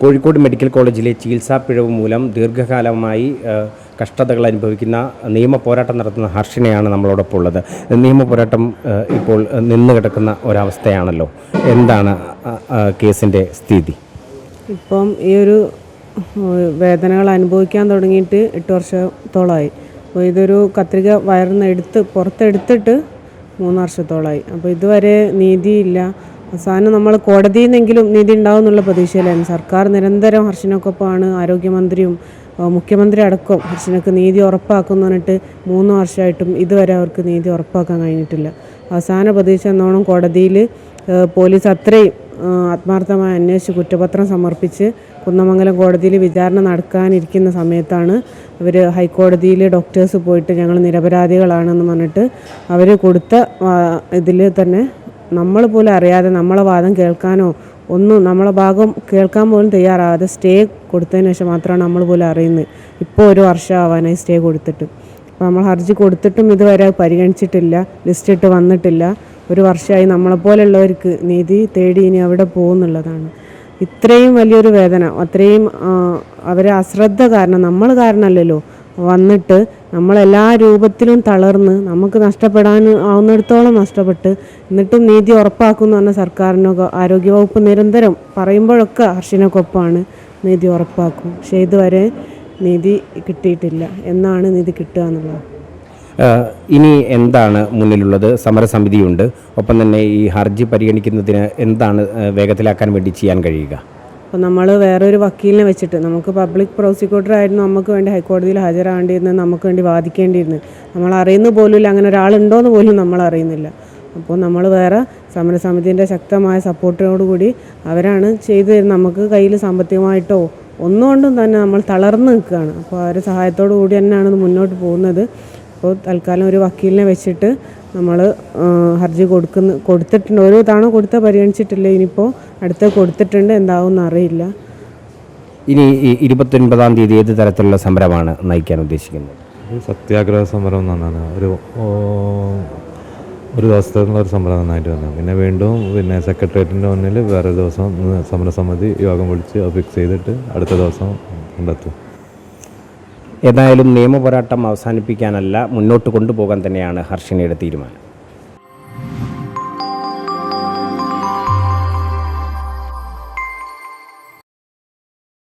Kozhikode medical കോളേജിലെ ചികിത്സാ പിഴവ് മൂലം ദീർഘകാലമായി കഷ്ടതകൾ അനുഭവിക്കുന്ന നിയമ പോരാട്ടം നടത്തുന്ന ഹർഷിനെയാണ് നമ്മളോടൊപ്പം ഉള്ളത്. നിയമ പോരാട്ടം ഇപ്പോൾ നിന്ന് കിടക്കുന്ന ഒരവസ്ഥയാണല്ലോ. എന്താണ് കേസിന്റെ സ്ഥിതി? ഇപ്പം ഈ ഒരു വേദനകൾ അനുഭവിക്കാൻ തുടങ്ങിയിട്ട് എട്ട് വർഷത്തോളമായി അപ്പോൾ ഇതൊരു കത്രിക വയറിന്ന് എടുത്ത് പുറത്തെടുത്തിട്ട് മൂന്ന് വർഷത്തോളമായി അപ്പോൾ ഇതുവരെ നീതിയില്ല. അവസാനം നമ്മൾ കോടതിയിൽ നിന്നെങ്കിലും നീതി ഉണ്ടാവും എന്നുള്ള പ്രതീക്ഷയിലായിരുന്നു. സർക്കാർ നിരന്തരം ഹർഷനൊക്കൊപ്പമാണ് ആരോഗ്യമന്ത്രിയും മുഖ്യമന്ത്രി അടക്കം ഹർഷനക്ക് നീതി ഉറപ്പാക്കും എന്ന് പറഞ്ഞിട്ട് മൂന്ന് വർഷമായിട്ടും ഇതുവരെ അവർക്ക് നീതി ഉറപ്പാക്കാൻ കഴിഞ്ഞിട്ടില്ല. അവസാന പ്രതീക്ഷ എന്നോണം കോടതിയിൽ പോലീസ് അത്രയും ആത്മാർത്ഥമായി അന്വേഷിച്ച് കുറ്റപത്രം സമർപ്പിച്ച് കുന്നമംഗലം കോടതിയിൽ വിചാരണ നടക്കാനിരിക്കുന്ന സമയത്താണ് അവർ ഹൈക്കോടതിയിൽ ഡോക്ടേഴ്സ് പോയിട്ട് ഞങ്ങൾ നിരപരാധികളാണെന്ന് പറഞ്ഞിട്ട് അവർ കൊടുത്ത ഇതിൽ തന്നെ നമ്മൾ പോലും അറിയാതെ നമ്മളെ വാദം കേൾക്കാനോ ഒന്നും നമ്മളെ ഭാഗം കേൾക്കാൻ പോലും തയ്യാറാകാതെ സ്റ്റേ കൊടുത്തതിന് ശേഷം മാത്രമാണ് നമ്മൾ പോലും അറിയുന്നത്. ഇപ്പോൾ ഒരു വർഷം ആവാനായി സ്റ്റേ കൊടുത്തിട്ട്. അപ്പോൾ നമ്മൾ ഹർജി കൊടുത്തിട്ടും ഇതുവരെ പരിഗണിച്ചിട്ടില്ല ലിസ്റ്റ് ഇട്ട് വന്നിട്ടില്ല. ഒരു വർഷമായി നമ്മളെപ്പോലുള്ളവർക്ക് നീതി തേടി ഇനി അവിടെ പോകുന്നുള്ളതാണ്. ഇത്രയും വലിയൊരു വേദന അത്രയും അവരെ അശ്രദ്ധ കാരണം നമ്മൾ കാരണമല്ലല്ലോ. വന്നിട്ട് നമ്മളെല്ലാ രൂപത്തിലും തളർന്ന് നമുക്ക് നഷ്ടപ്പെടാൻ ആവുന്നിടത്തോളം നഷ്ടപ്പെട്ട് എന്നിട്ടും നീതി ഉറപ്പാക്കുന്നു പറഞ്ഞ സർക്കാരിനൊക്കെ ആരോഗ്യവകുപ്പ് നിരന്തരം പറയുമ്പോഴൊക്കെ ഹർഷിനൊക്കൊപ്പമാണ് നീതി ഉറപ്പാക്കും. പക്ഷേ ഇതുവരെ നീതി കിട്ടിയിട്ടില്ല. എന്നാണ് നീതി കിട്ടുക എന്നുള്ളത്? ഇനി എന്താണ് മുന്നിലുള്ളത്? സമരസമിതിയുണ്ട്. ഒപ്പം തന്നെ ഈ ഹർജി പരിഗണിക്കുന്നതിന് എന്താണ് വേഗത്തിലാക്കാൻ വേണ്ടി ചെയ്യാൻ കഴിയുക? അപ്പോൾ നമ്മൾ വേറൊരു വക്കീലിനെ വെച്ചിട്ട് നമുക്ക് പബ്ലിക് പ്രോസിക്യൂട്ടർ ആയിരുന്നു നമുക്ക് വേണ്ടി ഹൈക്കോടതിയിൽ ഹാജരാകേണ്ടിയിരുന്നത് നമുക്ക് വേണ്ടി വാദിക്കേണ്ടിയിരുന്നത്. നമ്മൾ അറിയുന്ന പോലുമില്ല അങ്ങനെ ഒരാളുണ്ടോയെന്ന് പോലും നമ്മൾ അറിയുന്നില്ല അപ്പോൾ നമ്മൾ വേറെ സമരസമിതിന്റെ ശക്തമായ സപ്പോർട്ടിനോടുകൂടി അവരാണ് ചെയ്തു തരുന്നത് നമുക്ക് കയ്യിൽ സാമ്പത്തികമായിട്ടോ ഒന്നുകൊണ്ടും തന്നെ നമ്മൾ തളർന്നു നിൽക്കുകയാണ്. അപ്പോൾ അവരുടെ സഹായത്തോടു കൂടി തന്നെയാണ് മുന്നോട്ട് പോകുന്നത്. അപ്പോൾ തൽക്കാലം ഒരു വക്കീലിനെ വെച്ചിട്ട് നമ്മൾ ഹർജി കൊടുക്കുന്ന കൊടുത്തിട്ടുണ്ട്. ഒരു തവണ കൊടുത്ത പരിഗണിച്ചിട്ടില്ല? ഇനിയിപ്പോൾ അടുത്ത കൊടുത്തിട്ടുണ്ട് എന്താവും അറിയില്ല. ഇനി ഈ ഇരുപത്തൊൻപതാം തീയതി ഏത് തരത്തിലുള്ള സമരമാണ് നയിക്കാൻ ഉദ്ദേശിക്കുന്നത്? സത്യാഗ്രഹ സമരം എന്നാണ്. ഒരു ഒരു ദിവസത്തെ ഒരു സമരം നന്നായിട്ട് വന്നത് പിന്നെ വീണ്ടും പിന്നെ സെക്രട്ടേറിയറ്റിന്റെ മുന്നിൽ വേറെ ദിവസം സമരസമിതി യോഗം വിളിച്ച് ഫിക്സ് ചെയ്തിട്ട് അടുത്ത ദിവസം കണ്ടെത്തും. ഏതായാലും നിയമപോരാട്ടം അവസാനിപ്പിക്കാനല്ല മുന്നോട്ട് കൊണ്ടുപോകാൻ തന്നെയാണ് ഹർഷിനയുടെ തീരുമാനം.